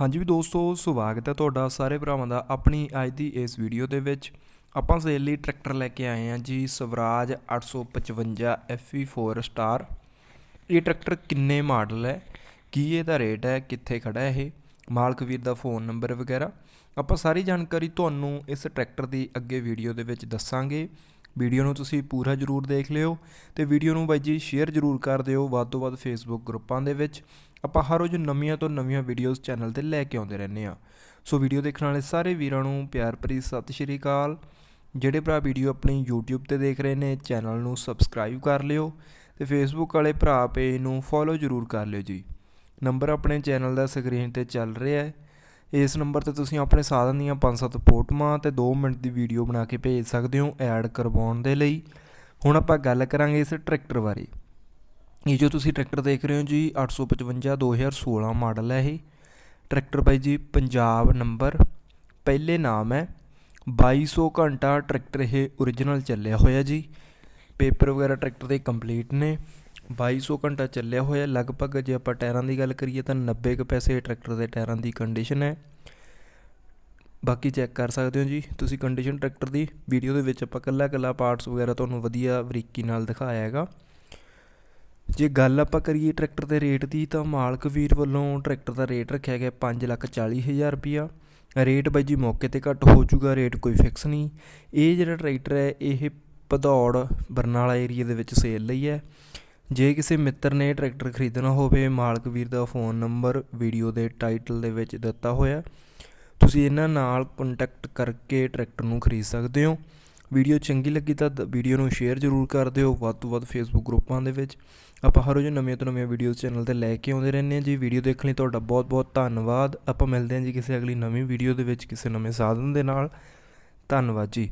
ਹਾਂਜੀ ਵੀ ਦੋਸਤੋ ਸਵਾਗਤ ਹੈ ਤੁਹਾਡਾ ਸਾਰੇ ਭਰਾਵਾਂ ਦਾ ਆਪਣੀ ਅੱਜ ਦੀ ਇਸ ਵੀਡੀਓ ਦੇ ਵਿੱਚ। ਆਪਾਂ ਸੇਲ ਲਈ ਟਰੈਕਟਰ ਲੈ ਕੇ ਆਏ ਹਾਂ ਜੀ, ਸਵਰਾਜ 855 FE4 ਸਟਾਰ ਇਹ ਟਰੈਕਟਰ ਕਿੰਨੇ ਮਾਡਲ ਹੈ? ਕੀ ਇਹਦਾ ਰੇਟ ਹੈ? ਕਿੱਥੇ ਖੜਾ ਹੈ ਇਹ? ਮਾਲਕ ਵੀਰ ਦਾ ਫੋਨ ਨੰਬਰ ਵਗੈਰਾ। ਆਪਾਂ ਸਾਰੀ ਜਾਣਕਾਰੀ ਤੁਹਾਨੂੰ ਇਸ ਟਰੈਕਟਰ ਦੀ ਅੱਗੇ ਵੀਡੀਓ ਦੇ ਵਿੱਚ ਦੱਸਾਂਗੇ। ਵੀਡੀਓ ਨੂੰ ਤੁਸੀਂ ਪੂਰਾ ਜਰੂਰ ਦੇਖ ਲਿਓ ਤੇ ਵੀਡੀਓ ਨੂੰ ਬਾਈ ਜੀ ਸ਼ੇਅਰ ਜਰੂਰ ਕਰ ਦਿਓ। ਵੱਧ ਤੋਂ ਵੱਧ ਫੇਸਬੁੱਕ ਗਰੁੱਪਾਂ ਦੇ ਵਿੱਚ ਆਪਾਂ ਹਰ ਰੋਜ਼ ਨਵੀਆਂ ਤੋਂ ਨਵੀਆਂ ਵੀਡੀਓਜ਼ ਚੈਨਲ ਤੇ ਲੈ ਕੇ ਆਉਂਦੇ ਰਹਿੰਦੇ ਆ ਸੋ ਵੀਡੀਓ ਦੇਖਣ ਵਾਲੇ ਸਾਰੇ ਵੀਰਾਂ ਨੂੰ ਪਿਆਰ ਭਰੀ ਸਤਿ ਸ਼੍ਰੀ ਅਕਾਲ। ਜਿਹੜੇ ਭਰਾ ਵੀਡੀਓ ਆਪਣੀ YouTube ਤੇ ਦੇਖ ਰਹੇ ਨੇ ਚੈਨਲ ਨੂੰ ਸਬਸਕ੍ਰਾਈਬ ਕਰ ਲਿਓ ਤੇ ਫੇਸਬੁੱਕ ਵਾਲੇ ਭਰਾ ਪੇਜ ਨੂੰ ਫੋਲੋ ਜਰੂਰ ਕਰ ਲਿਓ ਜੀ। ਨੰਬਰ ਆਪਣੇ ਚੈਨਲ ਦਾ ਸਕਰੀਨ ਤੇ ਚੱਲ ਰਿਹਾ ਹੈ। ਇਸ ਨੰਬਰ ਤੇ ਤੁਸੀਂ ਆਪਣੇ ਸਾਧਨ ਦੀਆਂ 5-7 ਫੋਟੋਆਂ ਤੇ 2 ਮਿੰਟ ਦੀ ਵੀਡੀਓ ਬਣਾ ਕੇ ਭੇਜ ਸਕਦੇ ਹੋ ਐਡ ਕਰਵਾਉਣ ਦੇ ਲਈ। ਹੁਣ ਆਪਾਂ ਗੱਲ ਕਰਾਂਗੇ ਇਸ ਟਰੈਕਟਰ ਬਾਰੇ। ਇਹ ਜੋ ਤੁਸੀਂ ਟਰੈਕਟਰ ਦੇਖ ਰਹੇ ਹੋ ਜੀ 855 2016 ਮਾਡਲ ਹੈ ਇਹ। ਟਰੈਕਟਰ ਬਾਈ ਜੀ, ਪੰਜਾਬ ਨੰਬਰ। ਪਹਿਲੇ ਨਾਮ ਹੈ। 2200 ਘੰਟਾ ਟਰੈਕਟਰ ਇਹ origignal ਚੱਲਿਆ ਹੋਇਆ ਜੀ। ਪੇਪਰ ਵਗੈਰਾ ਟਰੈਕਟਰ ਦੇ ਕੰਪਲੀਟ ਨੇ। 2200 ਘੰਟਾ ਚੱਲਿਆ ਹੋਇਆ, ਲਗਭਗ ਜੇ ਆਪਾਂ ਟਾਇਰਾਂ ਦੀ ਗੱਲ ਕਰੀਏ ਤਾਂ 90 ਕੁ ਪੈਸੇ ਟਰੈਕਟਰ ਦੇ ਟਾਇਰਾਂ ਦੀ ਕੰਡੀਸ਼ਨ ਹੈ। ਬਾਕੀ ਚੈੱਕ ਕਰ ਸਕਦੇ ਹੋ ਜੀ, ਤੁਸੀਂ ਕੰਡੀਸ਼ਨ ਟਰੈਕਟਰ ਦੀ ਵੀਡੀਓ ਦੇ ਵਿੱਚ ਆਪਾਂ ਕੱਲਾ ਕੱਲਾ ਪਾਰਟਸ ਵਗੈਰਾ ਤੁਹਾਨੂੰ ਵਧੀਆ ਬਰੀਕੀ ਨਾਲ ਦਿਖਾਇਆ ਹੈਗਾ। ਜੇ ਗੱਲ ਆਪਾਂ ਕਰੀਏ ਟਰੈਕਟਰ ਦੇ ਰੇਟ ਦੀ ਤਾਂ ਮਾਲਕ ਵੀਰ ਵੱਲੋਂ ਟਰੈਕਟਰ ਦਾ ਰੇਟ ਰੱਖਿਆ ਗਿਆ 540000 ਰੁਪਿਆ ਰੇਟ ਬਾਈ ਜੀ ਮੌਕੇ ਤੇ ਘੱਟ ਹੋ ਜਾਊਗਾ ਰੇਟ ਕੋਈ ਫਿਕਸ ਨਹੀਂ। ਇਹ ਜਿਹੜਾ ਟਰੈਕਟਰ ਹੈ, ਇਹ ਭਦੌੜ ਬਰਨਾਲਾ ਏਰੀਆ ਦੇ ਵਿੱਚ ਸੇਲ ਲਈ ਹੈ। ਜੇ ਕਿਸੇ ਮਿੱਤਰ ਨੇ ਟਰੈਕਟਰ ਖਰੀਦਣਾ ਹੋਵੇ, ਮਾਲਕ ਵੀਰ ਦਾ ਫੋਨ ਨੰਬਰ, ਵੀਡੀਓ ਦੇ ਟਾਈਟਲ ਦੇ ਵਿੱਚ ਦਿੱਤਾ ਹੋਇਆ ਤੁਸੀਂ ਇਹਨਾਂ ਨਾਲ ਕੰਟੈਕਟ ਕਰਕੇ ਟਰੈਕਟਰ ਨੂੰ ਖਰੀਦ ਸਕਦੇ ਹੋ। ਵੀਡੀਓ ਚੰਗੀ ਲੱਗੀ ਤਾਂ ਦ- ਵੀਡੀਓ ਨੂੰ ਸ਼ੇਅਰ ਜ਼ਰੂਰ ਕਰ ਦਿਓ। ਵੱਧ ਤੋਂ ਵੱਧ ਫੇਸਬੁੱਕ ਗਰੁੱਪਾਂ ਦੇ ਵਿੱਚ। ਆਪਾਂ ਹਰ ਰੋਜ਼ ਨਵੀਆਂ ਤੋਂ ਨਵੀਆਂ ਵੀਡੀਓਜ਼ ਚੈਨਲ ਤੇ ਲੈ ਕੇ ਆਉਂਦੇ ਰਹਿੰਦੇ ਹਾਂ ਜੀ। ਵੀਡੀਓ ਦੇਖਣ ਲਈ ਤੁਹਾਡਾ ਬਹੁਤ ਬਹੁਤ ਧੰਨਵਾਦ। ਆਪਾਂ ਮਿਲਦੇ ਹਾਂ ਜੀ ਕਿਸੇ ਅਗਲੀ ਨਵੀਂ ਵੀਡੀਓ ਦੇ ਵਿੱਚ ਕਿਸੇ ਨਵੇਂ ਸਾਧਨ ਦੇ ਨਾਲ। ਧੰਨਵਾਦ ਜੀ।